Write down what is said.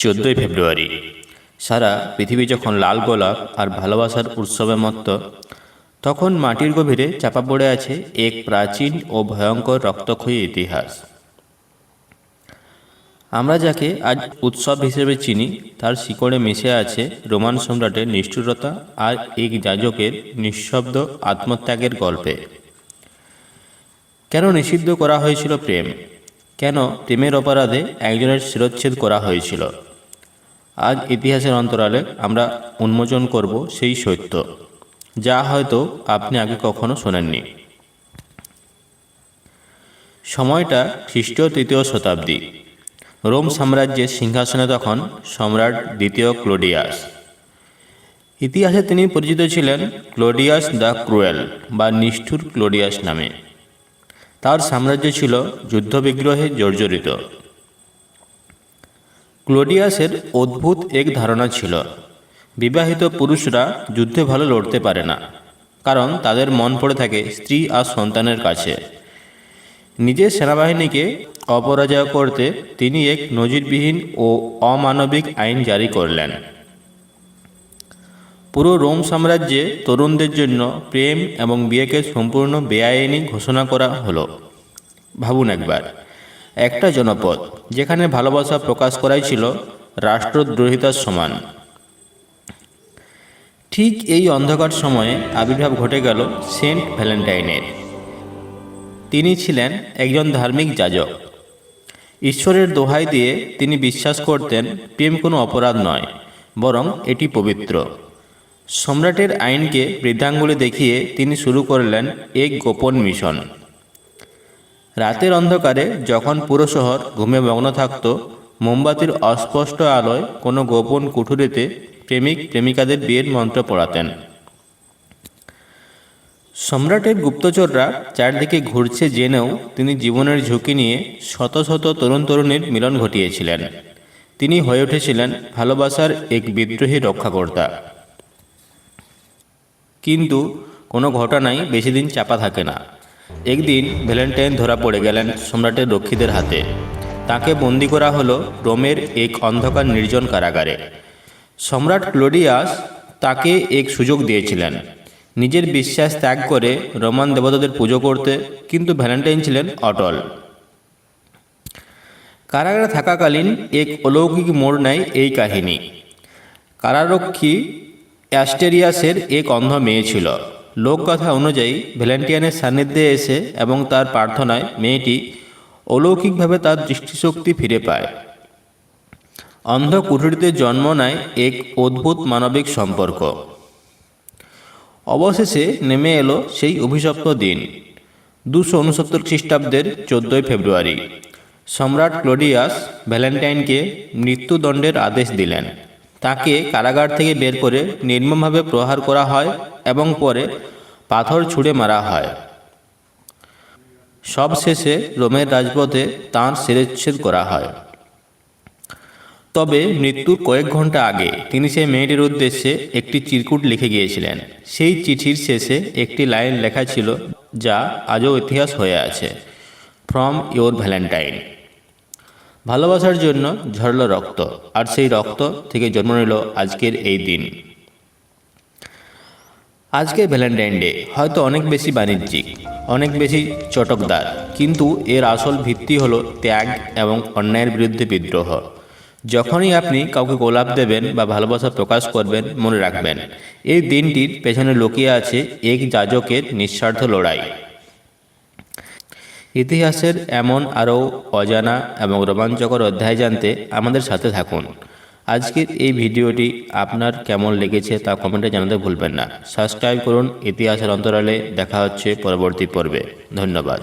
চোদ্দোই ফেব্রুয়ারি। সারা পৃথিবী যখন লাল গোলাপ আর ভালোবাসার উৎসবে মত্ত, তখন মাটির গভীরে চাপা পড়ে আছে এক প্রাচীন ও ভয়ঙ্কর রক্তক্ষয়ী ইতিহাস। আমরা যাকে আজ উৎসব হিসেবে চিনি, তার শিকড়ে মিশে আছে রোমান সম্রাটের নিষ্ঠুরতা আর এক যাজকের নিঃশব্দ আত্মত্যাগের গল্পে। কেন নিষিদ্ধ করা হয়েছিল প্রেম? কেন প্রেমের অপরাধে একজনের শিরচ্ছেদ করা হয়েছিল? আজ ইতিহাসের অন্তরালে আমরা উন্মোচন করব সেই সত্য, যা হয়তো আপনি আগে কখনো শোনেননি। সময়টা খ্রিস্টীয় তৃতীয় শতাব্দী। রোম সাম্রাজ্যের সিংহাসনে তখন সম্রাট দ্বিতীয় ক্লোডিয়াস। ইতিহাসে তিনি পরিচিত ছিলেন ক্লোডিয়াস দ্য ক্রুয়েল বা নিষ্ঠুর ক্লোডিয়াস নামে। তার সাম্রাজ্য ছিল যুদ্ধবিগ্রহে জর্জরিত। ক্লোডিয়াসের অদ্ভুত এক ধারণা ছিল। বিবাহিত পুরুষরা যুদ্ধে ভালো লড়তে পারে না, কারণ তাদের মন পড়ে থাকে স্ত্রী আর সন্তানের কাছে। নিজের সেনাবাহিনীকে অপরাজয় করতে তিনি এক নজিরবিহীন ও অমানবিক আইন জারি করলেন। পুরো রোম সাম্রাজ্যে তরুণদের জন্য প্রেম এবং বিয়েকে সম্পূর্ণ বেআইনি ঘোষণা করা হলো। ভাবুন একবার একটা জনপদ, যেখানে ভালোবাসা প্রকাশ করাই ছিল রাষ্ট্রদ্রোহিতার সমান। ঠিক এই অন্ধকার সময়ে আবির্ভাব ঘটে গেল সেন্ট ভ্যালেন্টাইনের। তিনি ছিলেন একজন ধার্মিক যাজক। ঈশ্বরের দোহাই দিয়ে তিনি বিশ্বাস করতেন প্রেম কোনো অপরাধ নয়, বরং এটি পবিত্র। সম্রাটের আইনকে বৃদ্ধাঙ্গুলি দেখিয়ে তিনি শুরু করলেন এক গোপন মিশন। রাতের অন্ধকারে যখন পুরো শহর ঘুমে মগ্ন থাকত, মোমবাতির অস্পষ্ট আলোয় কোনো গোপন কুঠুরিতে প্রেমিক প্রেমিকাদের বিয়ের মন্ত্র পড়াতেন। সম্রাটের গুপ্তচররা চারদিকে ঘুরছে জেনেও তিনি জীবনের ঝুঁকি নিয়ে শত শত তরুণ তরুণীর মিলন ঘটিয়েছিলেন। তিনি হয়ে উঠেছিলেন ভালোবাসার এক বিদ্রোহী রক্ষাকর্তা। কিন্তু কোনো ঘটনাই বেশি দিন চাপা থাকে না। একদিন ভ্যালেন্টাইন ধরা পড়ে গেলেন সম্রাটের রক্ষীদের হাতে। তাকে বন্দি করা হলো রোমের এক অন্ধকার নির্জন কারাগারে। সম্রাট ক্লোডিয়াস তাকে এক সুযোগ দিয়েছিলেন। নিজের বিশ্বাস ত্যাগ করে রোমান দেবতাদের পুজো করতে, কিন্তু ভ্যালেন্টাইন ছিলেন অটল। কারাগারে থাকাকালীন এক অলৌকিক মোড় নেয় এই কাহিনী। কারারক্ষী অ্যাস্টেরিয়াসের এক অন্ধ মেয়ে ছিল। লোককথা অনুযায়ী, ভ্যালেন্টিয়ানের সান্নিধ্যে এসে এবং তার প্রার্থনায় মেয়েটি অলৌকিকভাবে তার দৃষ্টিশক্তি ফিরে পায়। অন্ধ কুঠুরিতে জন্ম নেয় এক অদ্ভুত মানবিক সম্পর্ক। অবশেষে নেমে এলো সেই অভিশপ্ত দিন, দুশো উনসত্তর খ্রিস্টাব্দের চোদ্দোই ফেব্রুয়ারি। সম্রাট ক্লোডিয়াস ভ্যালেন্টাইনকে মৃত্যুদণ্ডের আদেশ দিলেন। তাকে কারাগার থেকে বের করে নির্মমভাবে প্রহার করা হয় এবং পরে পাথর ছুঁড়ে মারা হয়। সব শেষে রোমের রাজপথে তাঁর শিরচ্ছেদ করা হয়। তবে মৃত্যুর কয়েক ঘণ্টা আগে তিনি সেই মেয়েটির উদ্দেশ্যে একটি চিরকুট লিখে গিয়েছিলেন। সেই চিঠির শেষে একটি লাইন লেখা ছিল যা আজও ইতিহাস হয়ে আছে, ফ্রম ইয়োর ভ্যালেন্টাইন। ভালোবাসার জন্য ঝরল রক্ত, আর সেই রক্ত থেকে জন্ম নিল আজকের এই দিন। আজকের ভ্যালেন্টাইন ডে, হয়তো অনেক বেশি বাণিজ্যিক, অনেক বেশি চটকদার, কিন্তু এর আসল ভিত্তি হলো ত্যাগ এবং অন্যায়ের বিরুদ্ধে বিদ্রোহ। যখনই আপনি কাউকে গোলাপ দেবেন বা ভালোবাসা প্রকাশ করবেন, মনে রাখবেন, এই দিনটির পেছনে লুকিয়ে আছে এক যাজকের নিঃস্বার্থ লড়াই। ইতিহাসের এমন আরও অজানা এবং রোমাঞ্চকর অধ্যায় জানতে আমাদের সাথে থাকুন। আজকের এই ভিডিওটি আপনার কেমন লেগেছে তা কমেন্টে জানাতে ভুলবেন না। সাবস্ক্রাইব করুন, ইতিহাসের অন্তরালে দেখা হচ্ছে পরবর্তী পর্বে। ধন্যবাদ।